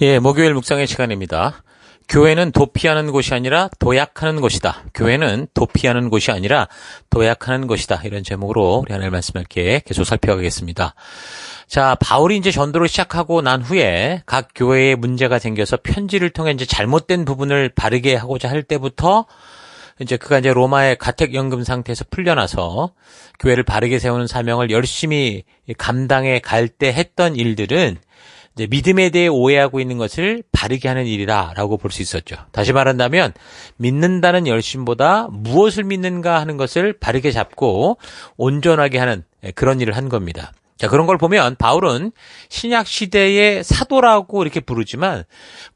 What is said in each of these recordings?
예, 목요일 묵상의 시간입니다. 교회는 도피하는 곳이 아니라 도약하는 곳이다. 교회는 도피하는 곳이 아니라 도약하는 곳이다. 이런 제목으로 우리 하나님 말씀 함께 계속 살펴가겠습니다. 자, 바울이 이제 전도를 시작하고 난 후에 각 교회에 문제가 생겨서 편지를 통해 이제 잘못된 부분을 바르게 하고자 할 때부터 이제 그가 이제 로마의 가택연금 상태에서 풀려나서 교회를 바르게 세우는 사명을 열심히 감당해 갈 때 했던 일들은 이제 믿음에 대해 오해하고 있는 것을 바르게 하는 일이라라고 볼 수 있었죠. 다시 말한다면 믿는다는 열심보다 무엇을 믿는가 하는 것을 바르게 잡고 온전하게 하는 그런 일을 한 겁니다. 자, 그런 걸 보면 바울은 신약 시대의 사도라고 이렇게 부르지만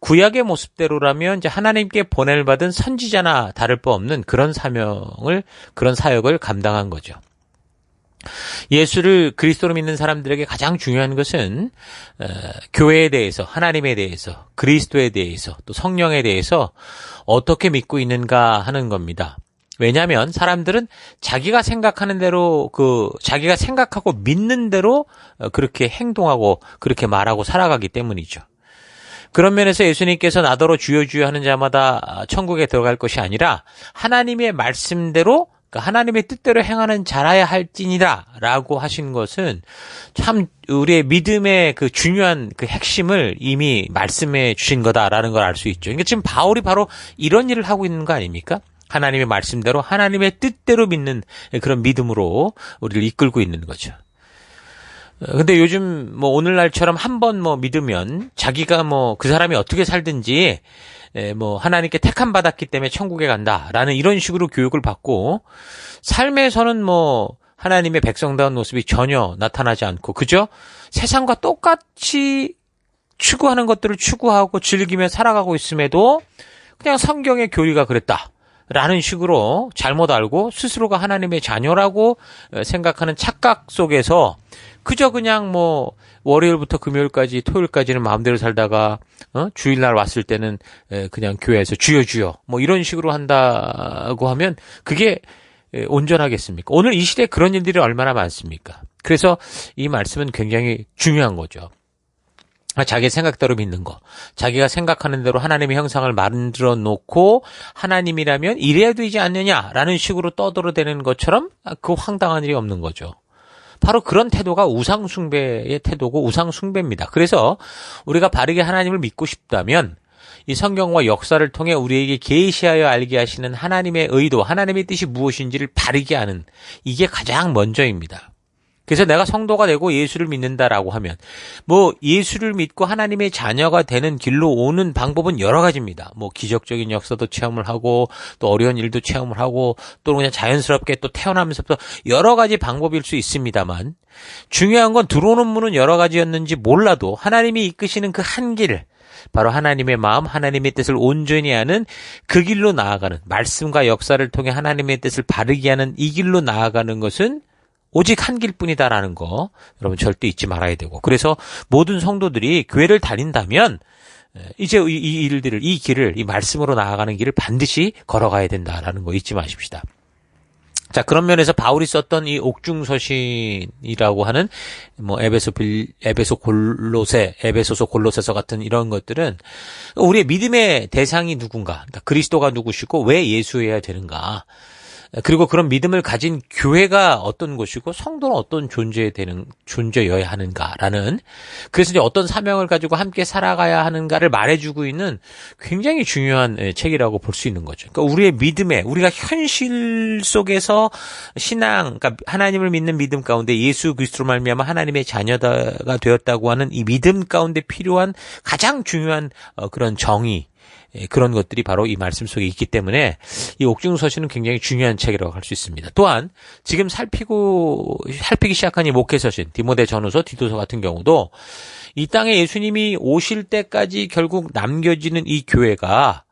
구약의 모습대로라면 이제 하나님께 보냄을 받은 선지자나 다를 바 없는 그런 사명을 그런 사역을 감당한 거죠. 예수를 그리스도로 믿는 사람들에게 가장 중요한 것은 어, 교회에 대해서 하나님에 대해서 그리스도에 대해서 또 성령에 대해서 어떻게 믿고 있는가 하는 겁니다. 왜냐하면 사람들은 자기가 생각하는 대로 그 자기가 생각하고 믿는 대로 어, 그렇게 행동하고 그렇게 말하고 살아가기 때문이죠. 그런 면에서 예수님께서 나더러 주여 주여 하는 자마다 천국에 들어갈 것이 아니라 하나님의 말씀대로 그러니까 하나님의 뜻대로 행하는 자라야 할지니다라고 하신 것은 참 우리의 믿음의 그 중요한 그 핵심을 이미 말씀해 주신 거다라는 걸 알 수 있죠. 그러니까 지금 바울이 바로 이런 일을 하고 있는 거 아닙니까? 하나님의 말씀대로 하나님의 뜻대로 믿는 그런 믿음으로 우리를 이끌고 있는 거죠. 근데 요즘 뭐 오늘날처럼 한 번 뭐 믿으면 자기가 뭐 그 사람이 어떻게 살든지 예, 뭐 하나님께 택함 받았기 때문에 천국에 간다라는 이런 식으로 교육을 받고 삶에서는 뭐 하나님의 백성다운 모습이 전혀 나타나지 않고 그죠? 세상과 똑같이 추구하는 것들을 추구하고 즐기며 살아가고 있음에도 그냥 성경의 교리가 그랬다. 라는 식으로 잘못 알고 스스로가 하나님의 자녀라고 생각하는 착각 속에서 그저 그냥 뭐 월요일부터 금요일까지 토요일까지는 마음대로 살다가 어? 주일날 왔을 때는 그냥 교회에서 주여 주여 뭐 이런 식으로 한다고 하면 그게 온전하겠습니까? 오늘 이 시대에 그런 일들이 얼마나 많습니까? 그래서 이 말씀은 굉장히 중요한 거죠. 자기 생각대로 믿는 거. 자기가 생각하는 대로 하나님의 형상을 만들어 놓고 하나님이라면 이래야 되지 않느냐라는 식으로 떠들어대는 것처럼 그 황당한 일이 없는 거죠. 바로 그런 태도가 우상숭배의 태도고 우상숭배입니다. 그래서 우리가 바르게 하나님을 믿고 싶다면 이 성경과 역사를 통해 우리에게 계시하여 알게 하시는 하나님의 의도, 하나님의 뜻이 무엇인지를 바르게 하는 이게 가장 먼저입니다. 그래서 내가 성도가 되고 예수를 믿는다라고 하면 뭐 예수를 믿고 하나님의 자녀가 되는 길로 오는 방법은 여러 가지입니다. 뭐 기적적인 역사도 체험을 하고 또 어려운 일도 체험을 하고 또 그냥 자연스럽게 또 태어나면서부터 여러 가지 방법일 수 있습니다만 중요한 건 들어오는 문은 여러 가지였는지 몰라도 하나님이 이끄시는 그 한 길, 바로 하나님의 마음, 하나님의 뜻을 온전히 하는 그 길로 나아가는 말씀과 역사를 통해 하나님의 뜻을 바르게 하는 이 길로 나아가는 것은 오직 한 길뿐이다라는 거 여러분 절대 잊지 말아야 되고 그래서 모든 성도들이 교회를 다닌다면 이제 이 일들을 이 길을 이 말씀으로 나아가는 길을 반드시 걸어가야 된다라는 거 잊지 마십시다. 자, 그런 면에서 바울이 썼던 이 옥중서신이라고 하는 뭐 에베소 빌, 에베소 골로세, 에베소서 골로세서 같은 이런 것들은 우리의 믿음의 대상이 누군가, 그러니까 그리스도가 누구시고 왜 예수여야 되는가, 그리고 그런 믿음을 가진 교회가 어떤 곳이고 성도는 어떤 존재에 되는 존재여야 하는가라는 그래서 이제 어떤 사명을 가지고 함께 살아가야 하는가를 말해주고 있는 굉장히 중요한 예, 책이라고 볼 수 있는 거죠. 그러니까 우리의 믿음에 우리가 현실 속에서 신앙, 그러니까 하나님을 믿는 믿음 가운데 예수 그리스도로 말미암아 하나님의 자녀가 되었다고 하는 이 믿음 가운데 필요한 가장 중요한 어, 그런 정의 예, 그런 것들이 바로 이 말씀 속에 있기 때문에 이 옥중서신은 굉장히 중요한 책이라고 할 수 있습니다. 또한 지금 살피고 살피기 시작한 이 목회서신 디모데 전후서 디도서 같은 경우도 이 땅에 예수님이 오실 때까지 결국 남겨지는 이 교회가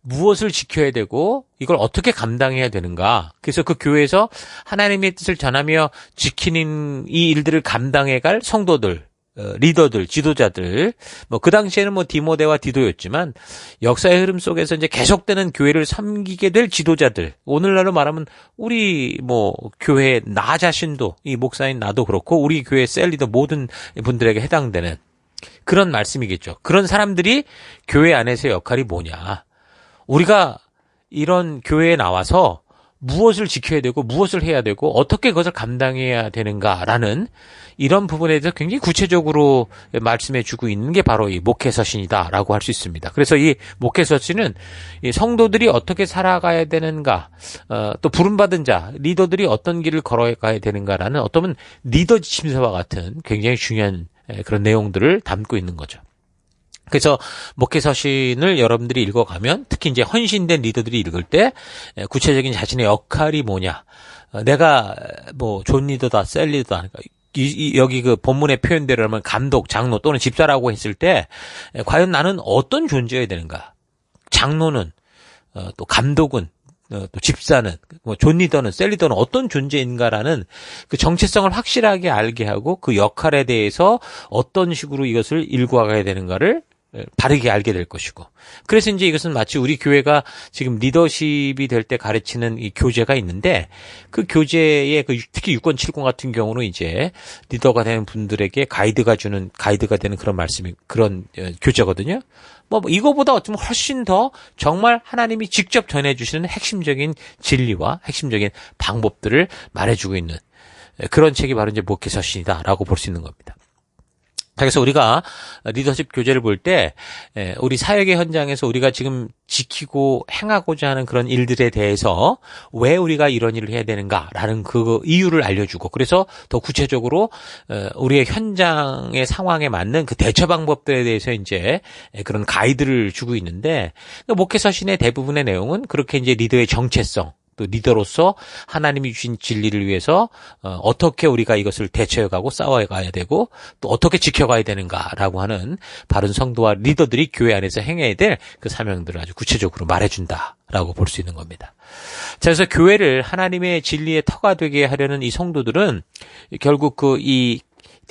무엇을 지켜야 되고 이걸 어떻게 감당해야 되는가. 그래서 그 교회에서 하나님의 뜻을 전하며 지키는 이 일들을 감당해 갈 성도들 어, 리더들, 지도자들, 뭐 그 당시에는 뭐 디모데와 디도였지만 역사의 흐름 속에서 이제 계속되는 교회를 섬기게 될 지도자들. 오늘날로 말하면 우리 뭐 교회 나 자신도 이 목사인 나도 그렇고 우리 교회 셀 리더 모든 분들에게 해당되는 그런 말씀이겠죠. 그런 사람들이 교회 안에서의 역할이 뭐냐. 우리가 이런 교회에 나와서 무엇을 지켜야 되고 무엇을 해야 되고 어떻게 그것을 감당해야 되는가라는 이런 부분에 대해서 굉장히 구체적으로 말씀해 주고 있는 게 바로 이 목회서신이다라고 할 수 있습니다. 그래서 이 목회서신은 이 성도들이 어떻게 살아가야 되는가, 어, 또 부름받은 자, 리더들이 어떤 길을 걸어가야 되는가라는 어떤 리더 지침서와 같은 굉장히 중요한 그런 내용들을 담고 있는 거죠. 그래서 목회 서신을 여러분들이 읽어가면 특히 이제 헌신된 리더들이 읽을 때 구체적인 자신의 역할이 뭐냐. 어, 내가 뭐 존 리더다, 셀 리더다. 이, 이, 여기 그 본문의 표현대로 하면 감독, 장로 또는 집사라고 했을 때 과연 나는 어떤 존재여야 되는가? 장로는 어, 또 감독은 어, 또 집사는 뭐존 리더는 셀 리더는 어떤 존재인가라는 그 정체성을 확실하게 알게 하고 그 역할에 대해서 어떤 식으로 이것을 일구어가야 되는가를 바르게 알게 될 것이고. 그래서 이제 이것은 마치 우리 교회가 지금 리더십이 될 때 가르치는 이 교재가 있는데 그 교재의 그 특히 6권 7권 같은 경우는 이제 리더가 되는 분들에게 가이드가 주는 가이드가 되는 그런 말씀이 그런 어, 교재거든요. 뭐 이거보다 어쩌면 훨씬 더 정말 하나님이 직접 전해 주시는 핵심적인 진리와 핵심적인 방법들을 말해 주고 있는 그런 책이 바로 이제 목회서신이다라고 볼 수 있는 겁니다. 그래서 우리가 리더십 교재를 볼 때 우리 사역의 현장에서 우리가 지금 지키고 행하고자 하는 그런 일들에 대해서 왜 우리가 이런 일을 해야 되는가라는 그 이유를 알려주고 그래서 더 구체적으로 어, 우리의 현장의 상황에 맞는 그 대처 방법들에 대해서 이제 그런 가이드를 주고 있는데 목회서신의 대부분의 내용은 그렇게 이제 리더의 정체성 또 리더로서 하나님이 주신 진리를 위해서 어, 떻게 우리가 이것을 대처해가고 싸워가야 되고 또 어떻게 지켜가야 되는가라고 하는 바른 성도와 리더들이 교회 안에서 행해야 될 그 사명들을 아주 구체적으로 말해준다라고 볼 수 있는 겁니다. 자, 그래서 교회를 하나님의 진리의 터가 되게 하려는 이 성도들은 결국 그이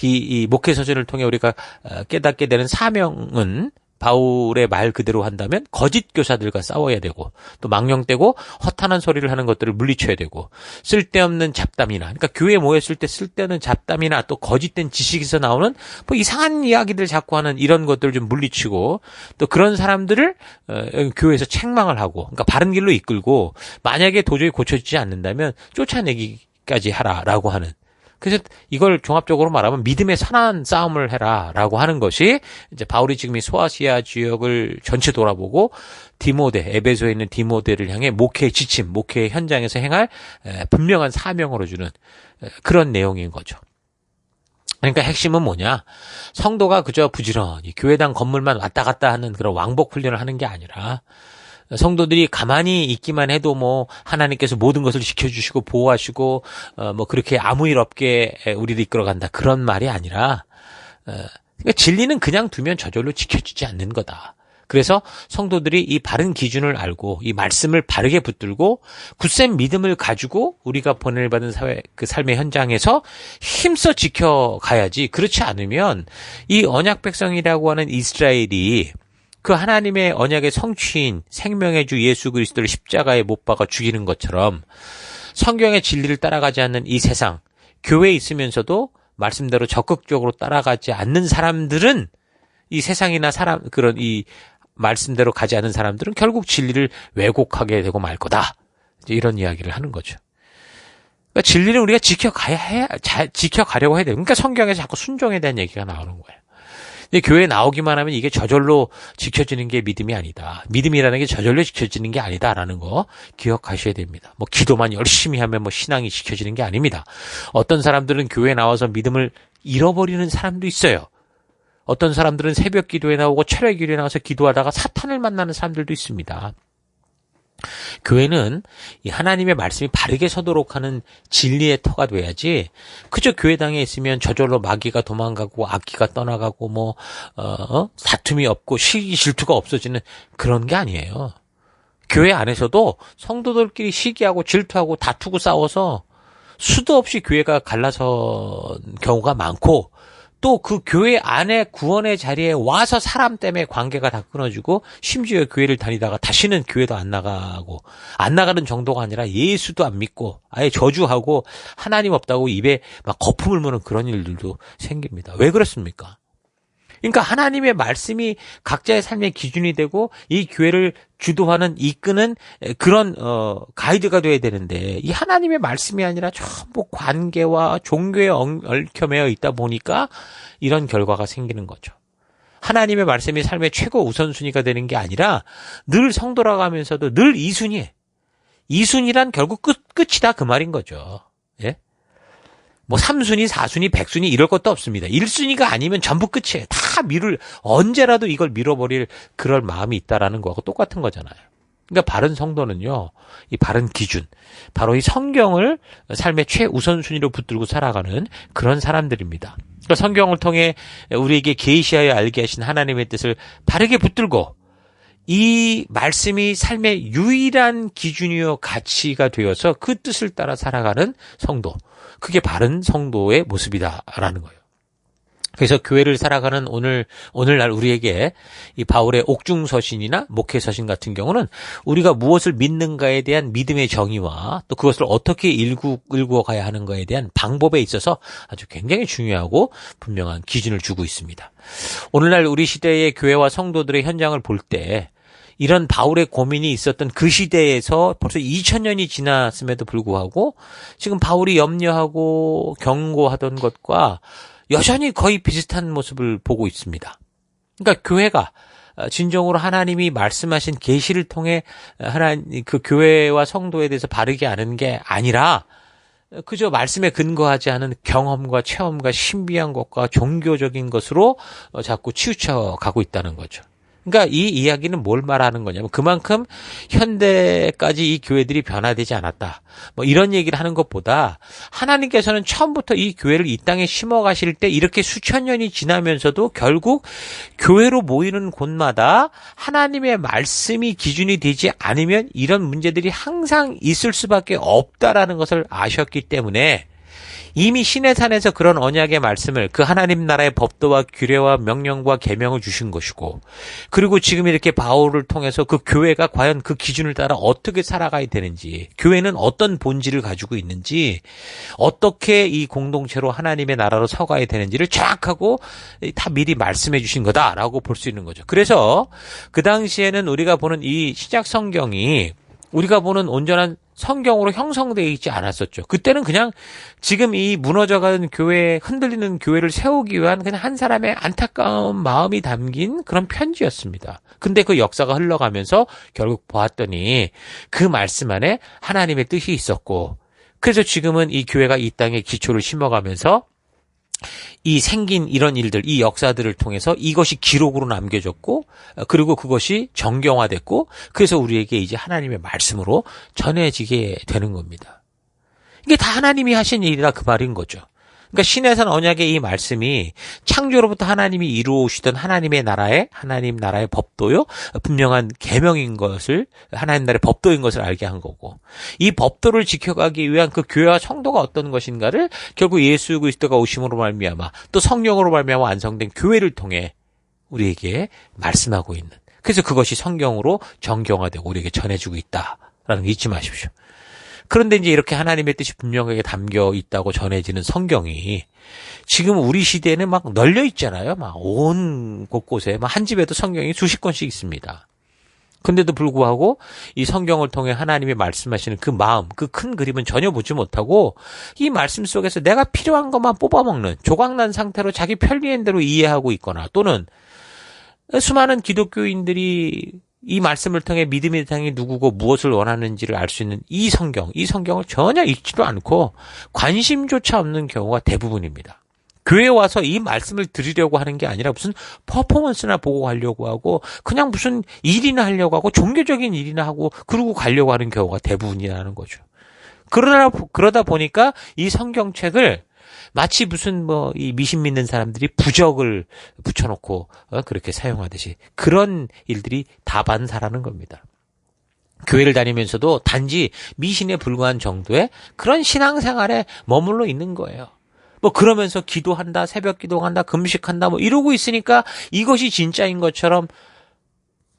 이 목회 서신을 통해 우리가 어, 깨닫게 되는 사명은 바울의 말 그대로 한다면 거짓 교사들과 싸워야 되고 또 망령되고 허탄한 소리를 하는 것들을 물리쳐야 되고 쓸데없는 잡담이나 그러니까 교회에 모였을 때 쓸데없는 잡담이나 또 거짓된 지식에서 나오는 뭐 이상한 이야기들 자꾸 하는 이런 것들을 좀 물리치고 또 그런 사람들을 어, 교회에서 책망을 하고 그러니까 바른 길로 이끌고 만약에 도저히 고쳐지지 않는다면 쫓아내기까지 하라라고 하는 그래서 이걸 종합적으로 말하면 믿음의 선한 싸움을 해라라고 하는 것이 이제 바울이 지금 이 소아시아 지역을 전체 돌아보고 디모데 에베소에 있는 디모데를 향해 목회 지침, 목회 현장에서 행할 분명한 사명으로 주는 그런 내용인 거죠. 그러니까 핵심은 뭐냐? 성도가 그저 부지런히 교회당 건물만 왔다 갔다 하는 그런 왕복 훈련을 하는 게 아니라 성도들이 가만히 있기만 해도 뭐 하나님께서 모든 것을 지켜주시고 보호하시고 어 뭐 그렇게 아무 일 없게 우리를 이끌어간다 그런 말이 아니라 어 그러니까 진리는 그냥 두면 저절로 지켜주지 않는 거다. 그래서 성도들이 이 바른 기준을 알고 이 말씀을 바르게 붙들고 굳센 믿음을 가지고 우리가 보내를 받은 사회 그 삶의 현장에서 힘써 지켜가야지 그렇지 않으면 이 언약 백성이라고 하는 이스라엘이 그 하나님의 언약의 성취인 생명의 주 예수 그리스도를 십자가에 못 박아 죽이는 것처럼 성경의 진리를 따라가지 않는 이 세상, 교회에 있으면서도 말씀대로 적극적으로 따라가지 않는 사람들은 이 세상이나 사람, 그런 이 말씀대로 가지 않는 사람들은 결국 진리를 왜곡하게 되고 말 거다. 이런 이야기를 하는 거죠. 그러니까 진리를 우리가 지켜가야 해, 잘 지켜가려고 해야 돼. 그러니까 성경에 자꾸 순종에 대한 얘기가 나오는 거예요. 교회에 나오기만 하면 이게 저절로 지켜지는 게 믿음이 아니다. 믿음이라는 게 저절로 지켜지는 게 아니다라는 거 기억하셔야 됩니다. 뭐 기도만 열심히 하면 뭐 신앙이 지켜지는 게 아닙니다. 어떤 사람들은 교회에 나와서 믿음을 잃어버리는 사람도 있어요. 어떤 사람들은 새벽 기도에 나오고 철회 기도에 나와서 기도하다가 사탄을 만나는 사람들도 있습니다. 교회는 이 하나님의 말씀이 바르게 서도록 하는 진리의 터가 돼야지 그저 교회당에 있으면 저절로 마귀가 도망가고 악기가 떠나가고 뭐 어, 어, 다툼이 없고 시기 질투가 없어지는 그런 게 아니에요. 교회 안에서도 성도들끼리 시기하고 질투하고 다투고 싸워서 수도 없이 교회가 갈라선 경우가 많고 또 그 교회 안에 구원의 자리에 와서 사람 때문에 관계가 다 끊어지고 심지어 교회를 다니다가 다시는 교회도 안 나가고 안 나가는 정도가 아니라 예수도 안 믿고 아예 저주하고 하나님 없다고 입에 막 거품을 무는 그런 일들도 생깁니다. 왜 그렇습니까? 그러니까 하나님의 말씀이 각자의 삶의 기준이 되고 이 교회를 주도하는 이끄는 그런 어 가이드가 돼야 되는데 이 하나님의 말씀이 아니라 전부 관계와 종교에 얽혀매어 있다 보니까 이런 결과가 생기는 거죠. 하나님의 말씀이 삶의 최고 우선순위가 되는 게 아니라 늘 성돌아가면서도 늘 이순위에 이순위란 결국 끝 끝이다 그 말인 거죠. 예? 뭐 3순위, 4순위, 100순위 이럴 것도 없습니다. 1순위가 아니면 전부 끝이에요. 다 미룰 언제라도 이걸 밀어버릴 그럴 마음이 있다라는 거하고 똑같은 거잖아요. 그러니까 바른 성도는요. 이 바른 기준, 바로 이 성경을 삶의 최우선순위로 붙들고 살아가는 그런 사람들입니다. 그러니까 성경을 통해 우리에게 계시하여 알게 하신 하나님의 뜻을 바르게 붙들고 이 말씀이 삶의 유일한 기준이요 가치가 되어서 그 뜻을 따라 살아가는 성도. 그게 바른 성도의 모습이다라는 거예요. 그래서 교회를 살아가는 오늘 오늘날 우리에게 이 바울의 옥중 서신이나 목회 서신 같은 경우는 우리가 무엇을 믿는가에 대한 믿음의 정의와 또 그것을 어떻게 일구 일구어 가야 하는가에 대한 방법에 있어서 아주 굉장히 중요하고 분명한 기준을 주고 있습니다. 오늘날 우리 시대의 교회와 성도들의 현장을 볼 때 이런 바울의 고민이 있었던 그 시대에서 벌써 2000년이 지났음에도 불구하고 지금 바울이 염려하고 경고하던 것과 여전히 거의 비슷한 모습을 보고 있습니다. 그러니까 교회가 진정으로 하나님이 말씀하신 계시를 통해 하나님 그 교회와 성도에 대해서 바르게 아는 게 아니라 그저 말씀에 근거하지 않은 경험과 체험과 신비한 것과 종교적인 것으로 자꾸 치우쳐 가고 있다는 거죠. 그러니까 이 이야기는 뭘 말하는 거냐면 그만큼 현대까지 이 교회들이 변화되지 않았다. 뭐 이런 얘기를 하는 것보다 하나님께서는 처음부터 이 교회를 이 땅에 심어 가실 때 이렇게 수천 년이 지나면서도 결국 교회로 모이는 곳마다 하나님의 말씀이 기준이 되지 않으면 이런 문제들이 항상 있을 수밖에 없다라는 것을 아셨기 때문에 이미 신의 산에서 그런 언약의 말씀을 그 하나님 나라의 법도와 규례와 명령과 계명을 주신 것이고 그리고 지금 이렇게 바울을 통해서 그 교회가 과연 그 기준을 따라 어떻게 살아가야 되는지 교회는 어떤 본질을 가지고 있는지 어떻게 이 공동체로 하나님의 나라로 서가야 되는지를 정확하고 다 미리 말씀해 주신 거다라고 볼 수 있는 거죠. 그래서 그 당시에는 우리가 보는 이 시작 성경이 우리가 보는 온전한 성경으로 형성되어 있지 않았었죠. 그때는 그냥 지금 이 무너져가는 교회, 흔들리는 교회를 세우기 위한 그냥 한 사람의 안타까운 마음이 담긴 그런 편지였습니다. 근데 그 역사가 흘러가면서 결국 보았더니 그 말씀 안에 하나님의 뜻이 있었고, 그래서 지금은 이 교회가 이 땅에 기초를 심어가면서 이 생긴 이런 일들, 이 역사들을 통해서 이것이 기록으로 남겨졌고, 그리고 그것이 정경화됐고, 그래서 우리에게 이제 하나님의 말씀으로 전해지게 되는 겁니다. 이게 다 하나님이 하신 일이라 그 말인 거죠. 그러니까 신에선 언약의 이 말씀이 창조로부터 하나님이 이루시던 하나님의 나라의 하나님 나라의 법도요 분명한 계명인 것을 하나님 나라의 법도인 것을 알게 한 거고 이 법도를 지켜가기 위한 그 교회와 성도가 어떤 것인가를 결국 예수 그리스도가 오심으로 말미암아 또 성령으로 말미암아 완성된 교회를 통해 우리에게 말씀하고 있는 그래서 그것이 성경으로 정경화되고 우리에게 전해주고 있다라는 거 잊지 마십시오. 그런데 이제 이렇게 하나님의 뜻이 분명하게 담겨 있다고 전해지는 성경이 지금 우리 시대에는 막 널려 있잖아요. 막 온 곳곳에 막 한 집에도 성경이 수십 권씩 있습니다. 근데도 불구하고 이 성경을 통해 하나님이 말씀하시는 그 마음, 그 큰 그림은 전혀 보지 못하고 이 말씀 속에서 내가 필요한 것만 뽑아먹는 조각난 상태로 자기 편리한 대로 이해하고 있거나 또는 수많은 기독교인들이 이 말씀을 통해 믿음의 대상이 누구고 무엇을 원하는지를 알 수 있는 이 성경, 이 성경을 전혀 읽지도 않고 관심조차 없는 경우가 대부분입니다. 교회 와서 이 말씀을 드리려고 하는 게 아니라 무슨 퍼포먼스나 보고 가려고 하고 그냥 무슨 일이나 하려고 하고 종교적인 일이나 하고 그러고 가려고 하는 경우가 대부분이라는 거죠. 그러다 그러다 보니까 이 성경책을 마치 무슨 뭐 이 미신 믿는 사람들이 부적을 붙여놓고 어, 그렇게 사용하듯이 그런 일들이 다반사라는 겁니다. 교회를 다니면서도 단지 미신에 불과한 정도의 그런 신앙생활에 머물러 있는 거예요. 뭐 그러면서 기도한다, 새벽 기도한다, 금식한다, 뭐 이러고 있으니까 이것이 진짜인 것처럼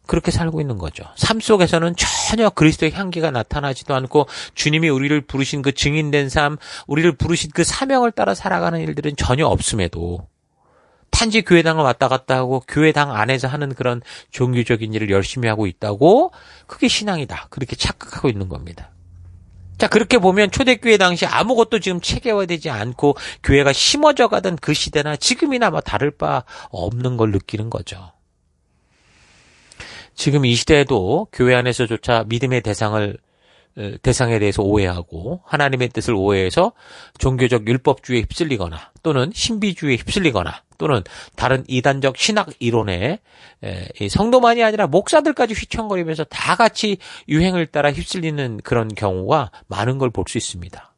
그렇게 살고 있는 거죠. 삶 속에서는 전혀 그리스도의 향기가 나타나지도 않고 주님이 우리를 부르신 그 증인된 삶, 우리를 부르신 그 사명을 따라 살아가는 일들은 전혀 없음에도 단지 교회당을 왔다 갔다 하고 교회당 안에서 하는 그런 종교적인 일을 열심히 하고 있다고 그게 신앙이다. 그렇게 착각하고 있는 겁니다. 자, 그렇게 보면 초대교회 당시 아무것도 지금 체계화되지 않고 교회가 심어져 가던 그 시대나 지금이나 뭐 다를 바 없는 걸 느끼는 거죠. 지금 이 시대에도 교회 안에서조차 믿음의 대상을 대상에 대해서 오해하고 하나님의 뜻을 오해해서 종교적 율법주의에 휩쓸리거나 또는 신비주의에 휩쓸리거나 또는 다른 이단적 신학 이론에 성도만이 아니라 목사들까지 휘청거리면서 다 같이 유행을 따라 휩쓸리는 그런 경우가 많은 걸 볼 수 있습니다.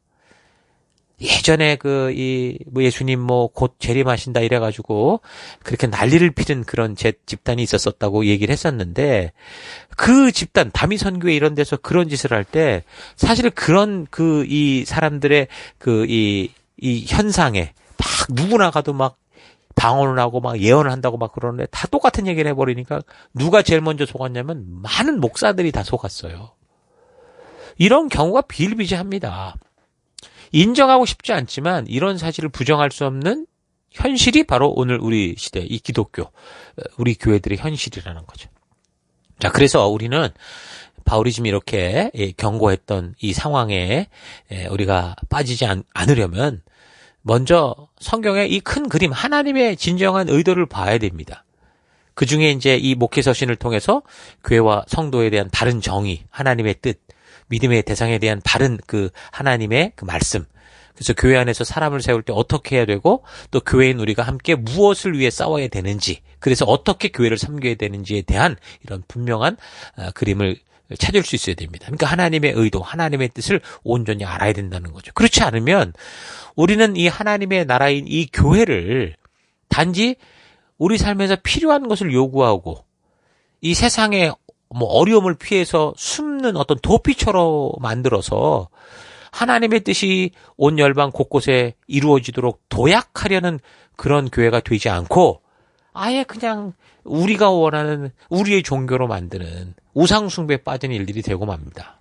예전에 그, 이, 뭐 예수님 뭐 곧 재림하신다 이래가지고 그렇게 난리를 피는 그런 제 집단이 있었었다고 얘기를 했었는데 그 집단, 다미선교회 이런 데서 그런 짓을 할 때 사실 그런 그 이 사람들의 그 이, 이 현상에 막 누구나 가도 막 방언을 하고 막 예언을 한다고 막 그러는데 다 똑같은 얘기를 해버리니까 누가 제일 먼저 속았냐면 많은 목사들이 다 속았어요. 이런 경우가 비일비재합니다. 인정하고 싶지 않지만 이런 사실을 부정할 수 없는 현실이 바로 오늘 우리 시대 이 기독교 우리 교회들의 현실이라는 거죠. 자, 그래서 우리는 바울이 지금 이렇게 예, 경고했던 이 상황에 예, 우리가 빠지지 않, 으려면 먼저 성경의 이 큰 그림 하나님의 진정한 의도를 봐야 됩니다. 그 중에 이제 이 목회서신을 통해서 교회와 성도에 대한 바른 정의, 하나님의 뜻, 믿음의 대상에 대한 바른 그 하나님의 그 말씀. 그래서 교회 안에서 사람을 세울 때 어떻게 해야 되고 또 교회인 우리가 함께 무엇을 위해 싸워야 되는지 그래서 어떻게 교회를 섬겨야 되는지에 대한 이런 분명한 어, 그림을 찾을 수 있어야 됩니다. 그러니까 하나님의 의도, 하나님의 뜻을 온전히 알아야 된다는 거죠. 그렇지 않으면 우리는 이 하나님의 나라인 이 교회를 단지 우리 삶에서 필요한 것을 요구하고 이 세상에 뭐 어려움을 피해서 숨는 어떤 도피처럼 만들어서 하나님의 뜻이 온 열방 곳곳에 이루어지도록 도약하려는 그런 교회가 되지 않고 아예 그냥 우리가 원하는 우리의 종교로 만드는 우상숭배에 빠진 일들이 되고 맙니다.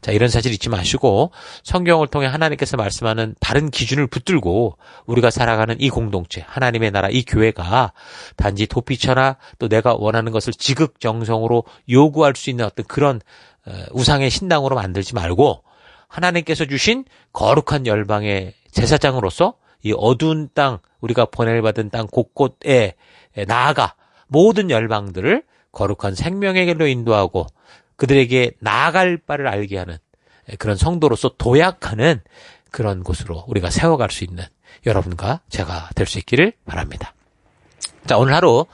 자, 이런 사실 잊지 마시고 성경을 통해 하나님께서 말씀하는 바른 기준을 붙들고 우리가 살아가는 이 공동체, 하나님의 나라, 이 교회가 단지 도피처나 또 내가 원하는 것을 지극정성으로 요구할 수 있는 어떤 그런 어, 우상의 신당으로 만들지 말고 하나님께서 주신 거룩한 열방의 제사장으로서 이 어두운 땅, 우리가 보내받은 땅 곳곳에 나아가 모든 열방들을 거룩한 생명의 길로 인도하고 그들에게 나아갈 바를 알게 하는 그런 성도로서 도약하는 그런 곳으로 우리가 세워갈 수 있는 여러분과 제가 될 수 있기를 바랍니다. 자, 오늘 하루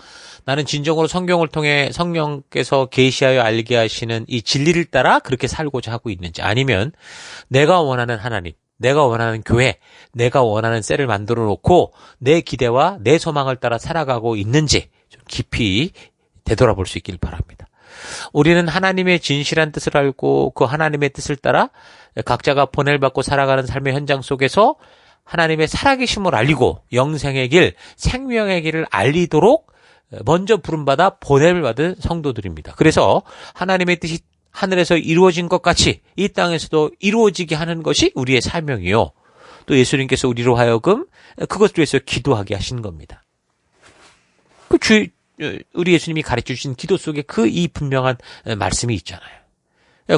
나는 진정으로 성경을 통해 성령께서 계시하여 알게 하시는 이 진리를 따라 그렇게 살고자 하고 있는지 아니면 내가 원하는 하나님, 내가 원하는 교회, 내가 원하는 셀을 만들어 놓고 내 기대와 내 소망을 따라 살아가고 있는지 좀 깊이 되돌아볼 수 있길 바랍니다. 우리는 하나님의 진실한 뜻을 알고 그 하나님의 뜻을 따라 각자가 보낼 받고 살아가는 삶의 현장 속에서 하나님의 살아계심을 알리고 영생의 길, 생명의 길을 알리도록 먼저 부름받아 보냄을 받은 성도들입니다. 그래서 하나님의 뜻이 하늘에서 이루어진 것 같이 이 땅에서도 이루어지게 하는 것이 우리의 사명이요. 또 예수님께서 우리로 하여금 그것을 위해서 기도하게 하신 겁니다. 그 주, 우리 예수님이 가르쳐 주신 기도 속에 그 이 분명한 말씀이 있잖아요.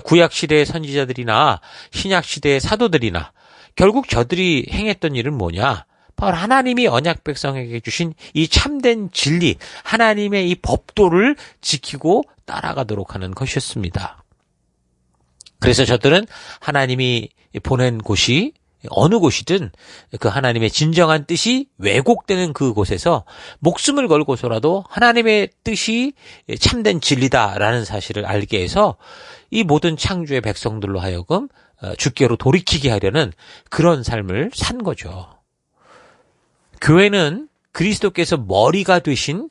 구약 시대의 선지자들이나 신약 시대의 사도들이나 결국 저들이 행했던 일은 뭐냐? 바로 하나님이 언약 백성에게 주신 이 참된 진리, 하나님의 이 법도를 지키고 따라가도록 하는 것이었습니다. 그래서 저들은 하나님이 보낸 곳이 어느 곳이든 그 하나님의 진정한 뜻이 왜곡되는 그곳에서 목숨을 걸고서라도 하나님의 뜻이 참된 진리다라는 사실을 알게 해서 이 모든 창조의 백성들로 하여금 어, 주께로 돌이키게 하려는 그런 삶을 산 거죠. 교회는 그리스도께서 머리가 되신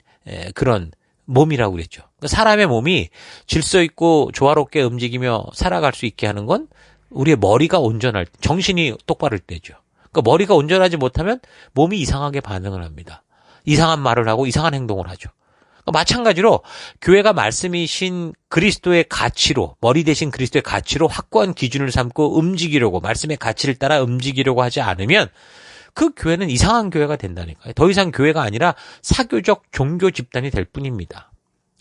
그런 몸이라고 그랬죠. 그러니까 사람의 몸이 질서 있고 조화롭게 움직이며 살아갈 수 있게 하는 건 우리의 머리가 온전할 때, 정신이 똑바를 때죠. 그러니까 머리가 온전하지 못하면 몸이 이상하게 반응을 합니다. 이상한 말을 하고 이상한 행동을 하죠. 그러니까 마찬가지로 교회가 말씀이신 그리스도의 가치로 머리 대신 그리스도의 가치로 확고한 기준을 삼고 움직이려고 말씀의 가치를 따라 움직이려고 하지 않으면 그 교회는 이상한 교회가 된다니까요. 더 이상 교회가 아니라 사교적 종교 집단이 될 뿐입니다.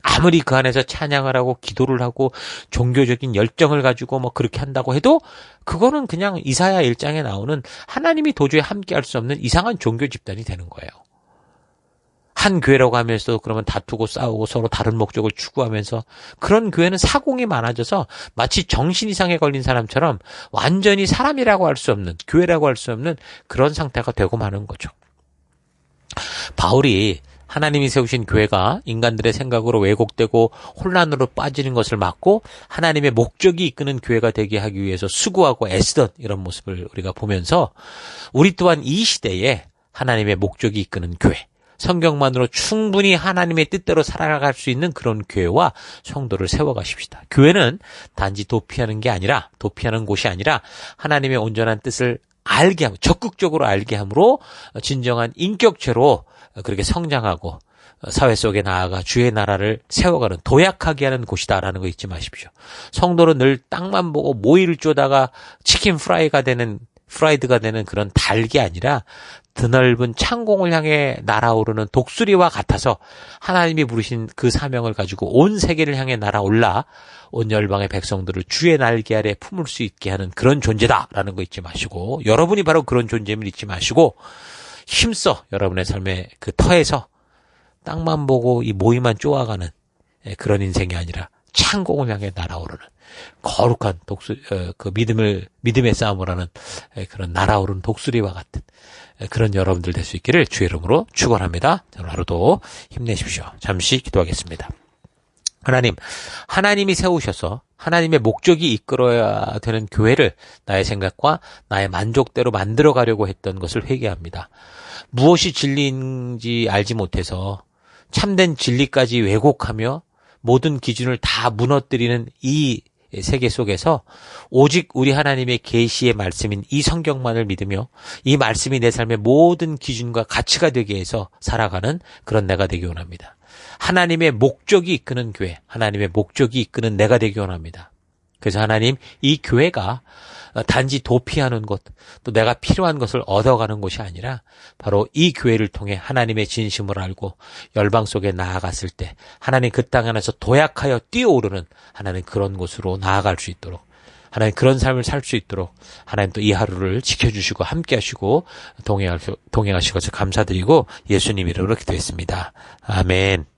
아무리 그 안에서 찬양을 하고 기도를 하고 종교적인 열정을 가지고 뭐 그렇게 한다고 해도 그거는 그냥 이사야 일장에 나오는 하나님이 도저히 함께 할 수 없는 이상한 종교 집단이 되는 거예요. 한 교회라고 하면서 그러면 다투고 싸우고 서로 다른 목적을 추구하면서 그런 교회는 사공이 많아져서 마치 정신 이상에 걸린 사람처럼 완전히 사람이라고 할 수 없는 교회라고 할 수 없는 그런 상태가 되고 마는 거죠. 바울이 하나님이 세우신 교회가 인간들의 생각으로 왜곡되고 혼란으로 빠지는 것을 막고 하나님의 목적이 이끄는 교회가 되게 하기 위해서 수고하고 애쓰던 이런 모습을 우리가 보면서 우리 또한 이 시대에 하나님의 목적이 이끄는 교회, 성경만으로 충분히 하나님의 뜻대로 살아갈 수 있는 그런 교회와 성도를 세워가십시다. 교회는 단지 도피하는 게 아니라 도피하는 곳이 아니라 하나님의 온전한 뜻을 알게 함, 적극적으로 알게 함으로 진정한 인격체로 그렇게 성장하고 사회 속에 나아가 주의 나라를 세워가는 도약하게 하는 곳이다라는 거 잊지 마십시오. 성도는 늘 땅만 보고 모이를 쪼다가 치킨 프라이가 되는 프라이드가 되는 그런 닭이 아니라 드넓은 창공을 향해 날아오르는 독수리와 같아서 하나님이 부르신 그 사명을 가지고 온 세계를 향해 날아올라 온 열방의 백성들을 주의 날개 아래 품을 수 있게 하는 그런 존재다라는 거 잊지 마시고 여러분이 바로 그런 존재임을 잊지 마시고 힘써 여러분의 삶의 그 터에서 땅만 보고 이 모이만 쪼아가는 예, 그런 인생이 아니라 창공을 향해 날아오르는 거룩한 독수 어, 그 믿음을 믿음의 싸움을 하는 예, 그런 날아오르는 독수리와 같은 예, 그런 여러분들 될 수 있기를 주의 이름으로 축원합니다. 오늘 하루도 힘내십시오. 잠시 기도하겠습니다. 하나님, 하나님이 세우셔서 하나님의 목적이 이끌어야 되는 교회를 나의 생각과 나의 만족대로 만들어 가려고 했던 것을 회개합니다. 무엇이 진리인지 알지 못해서 참된 진리까지 왜곡하며 모든 기준을 다 무너뜨리는 이 세계 속에서 오직 우리 하나님의 계시의 말씀인 이 성경만을 믿으며 이 말씀이 내 삶의 모든 기준과 가치가 되게 해서 살아가는 그런 내가 되기 원합니다. 하나님의 목적이 이끄는 교회, 하나님의 목적이 이끄는 내가 되기 원합니다. 그래서 하나님 이 교회가 단지 도피하는 것, 또 내가 필요한 것을 얻어가는 곳이 아니라 바로 이 교회를 통해 하나님의 진심을 알고 열방 속에 나아갔을 때 하나님 그 땅 안에서 도약하여 뛰어오르는 하나님 그런 곳으로 나아갈 수 있도록 하나님 그런 삶을 살 수 있도록 하나님 또 이 하루를 지켜주시고 함께 하시고 동행하시고 동행하시고 감사드리고 예수님 이름으로 기도했습니다. 아멘.